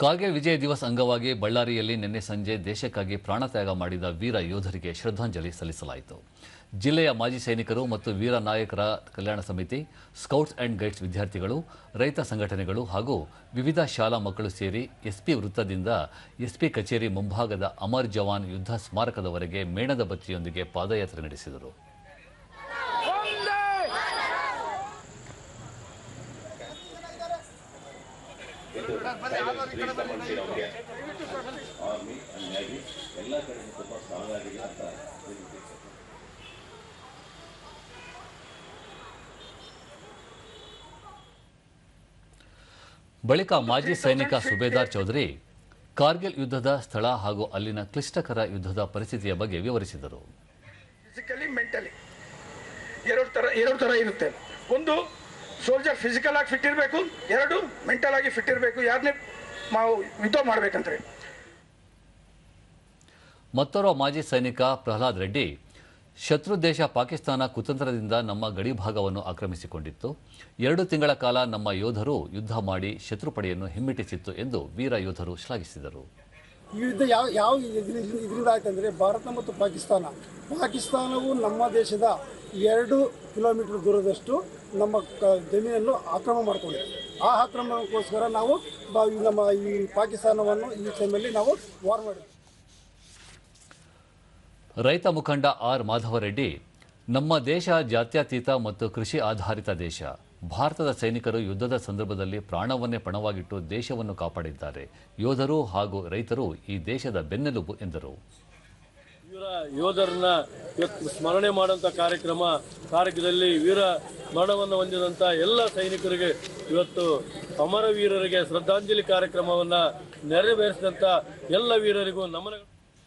ಕಾರ್ಗಿಲ್ ವಿಜಯ ದಿವಸ್ ಅಂಗವಾಗಿ ಬಳ್ಳಾರಿಯಲ್ಲಿ ನಿನ್ನೆ ಸಂಜೆ ದೇಶಕ್ಕಾಗಿ ಪ್ರಾಣತ್ಯಾಗ ಮಾಡಿದ ವೀರ ಯೋಧರಿಗೆ ಶ್ರದ್ಧಾಂಜಲಿ ಸಲ್ಲಿಸಲಾಯಿತು. ಜಿಲ್ಲೆಯ ಮಾಜಿ ಸೈನಿಕರು ಮತ್ತು ವೀರ ನಾಯಕರ ಕಲ್ಯಾಣ ಸಮಿತಿ, ಸ್ಕೌಟ್ಸ್ ಅಂಡ್ ಗೈಡ್ಸ್ ವಿದ್ಯಾರ್ಥಿಗಳು, ರೈತ ಸಂಘಟನೆಗಳು ಹಾಗೂ ವಿವಿಧ ಶಾಲಾ ಮಕ್ಕಳು ಸೇರಿ ಎಸ್ಪಿ ವೃತ್ತದಿಂದ ಎಸ್ಪಿ ಕಚೇರಿ ಮುಂಭಾಗದ ಅಮರ್ ಜವಾನ್ ಯುದ್ಧ ಸ್ಮಾರಕದವರೆಗೆ ಮೇಣದ ಬತ್ತಿಯೊಂದಿಗೆ ಪಾದಯಾತ್ರೆ ನಡೆಸಿದರು. ಬಳಿಕ ಮಾಜಿ ಸೈನಿಕ ಸುಬೇದಾರ್ ಚೌಧರಿ ಕಾರ್ಗಿಲ್ ಯುದ್ಧದ ಸ್ಥಳ ಹಾಗೂ ಅಲ್ಲಿನ ಕ್ಲಿಷ್ಟಕರ ಯುದ್ಧದ ಪರಿಸ್ಥಿತಿಯ ಬಗ್ಗೆ ವಿವರಿಸಿದರು. ಫಿಸಿಕಲಿ ಮೆಂಟಲಿ ಎರಡು ತರ ಎರಡು ತರ ಇರುತ್ತೆ. ಒಂದು ಸೋಲ್ಜರ್ ಫಿಸಿಕಲ್ ಆಗಿ ಫಿಟ್ ಇರಬೇಕು ಎರಡು ಮೆಂಟಲ್ ಆಗಿ ಫಿಟ್ ಇರಬೇಕು ಯಾರನ್ನೇ ನಾವು ಯುದ್ಧ ಮಾಡಬೇಕಂತೆ ಮತ್ತೋರ್ವ ಮಾಜಿ ಸೈನಿಕ ಪ್ರಹ್ಲಾದ್ ರೆಡ್ಡಿ ಶತ್ರು ದೇಶ ಪಾಕಿಸ್ತಾನ ಕುತಂತ್ರದಿಂದ ನಮ್ಮ ಗಡಿ ಭಾಗವನ್ನು ಆಕ್ರಮಿಸಿಕೊಂಡಿತ್ತು. ಎರಡು ತಿಂಗಳ ಕಾಲ ನಮ್ಮ ಯೋಧರು ಯುದ್ಧ ಮಾಡಿ ಶತ್ರುಪಡೆಯನ್ನು ಹಿಮ್ಮೆಟ್ಟಿಸಿತ್ತು ಎಂದು ವೀರ ಯೋಧರು ಶ್ಲಾಘಿಸಿದರು. ಈ ಯುದ್ಧ ಯಾವ ಯಾವ ಇದರಿಂದ ಆಯ್ತಂದರೆ ಭಾರತ ಮತ್ತು ಪಾಕಿಸ್ತಾನ. ಪಾಕಿಸ್ತಾನವು ನಮ್ಮ ದೇಶದ ಎರಡು ಕಿಲೋಮೀಟರ್ ದೂರದಷ್ಟು ನಮ್ಮ ಕ ಜಮೀನನ್ನು ಆಕ್ರಮಣ ಮಾಡಿಕೊಂಡಿದೆ. ಆ ಆಕ್ರಮಣಕ್ಕೋಸ್ಕರ ನಾವು ನಮ್ಮ ಈ ಪಾಕಿಸ್ತಾನವನ್ನು ಈ ಟೈಮಲ್ಲಿ ನಾವು ವಾರ್ ಮಾಡಿದ್ವಿ. ರೈತ ಮುಖಂಡ ಆರ್ ಮಾಧವರೆಡ್ಡಿ, ನಮ್ಮ ದೇಶ ಜಾತ್ಯತೀತ ಮತ್ತು ಕೃಷಿ ಆಧಾರಿತ ದೇಶ. ಭಾರತದ ಸೈನಿಕರು ಯುದ್ಧದ ಸಂದರ್ಭದಲ್ಲಿ ಪ್ರಾಣವನ್ನೇ ಪಣವಾಗಿಟ್ಟು ದೇಶವನ್ನು ಕಾಪಾಡಿದ್ದಾರೆ. ಯೋಧರು ಹಾಗೂ ರೈತರು ಈ ದೇಶದ ಬೆನ್ನೆಲುಬು ಎಂದರು. ವೀರ ಯೋಧರನ್ನ ಸ್ಮರಣೆ ಮಾಡುವಂಥ ಕಾರ್ಯಕ್ರಮ ಕಾರ್ಯಕ್ರಮದಲ್ಲಿ ವೀರ ಮರಣವನ್ನು ಹೊಂದಿದಂಥ ಎಲ್ಲ ಸೈನಿಕರಿಗೆ ಇವತ್ತು ಅಮರ ವೀರರಿಗೆ ಶ್ರದ್ಧಾಂಜಲಿ ಕಾರ್ಯಕ್ರಮವನ್ನು ನೆರವೇರಿಸಿದಂಥ ಎಲ್ಲ ವೀರರಿಗೂ ನಮನ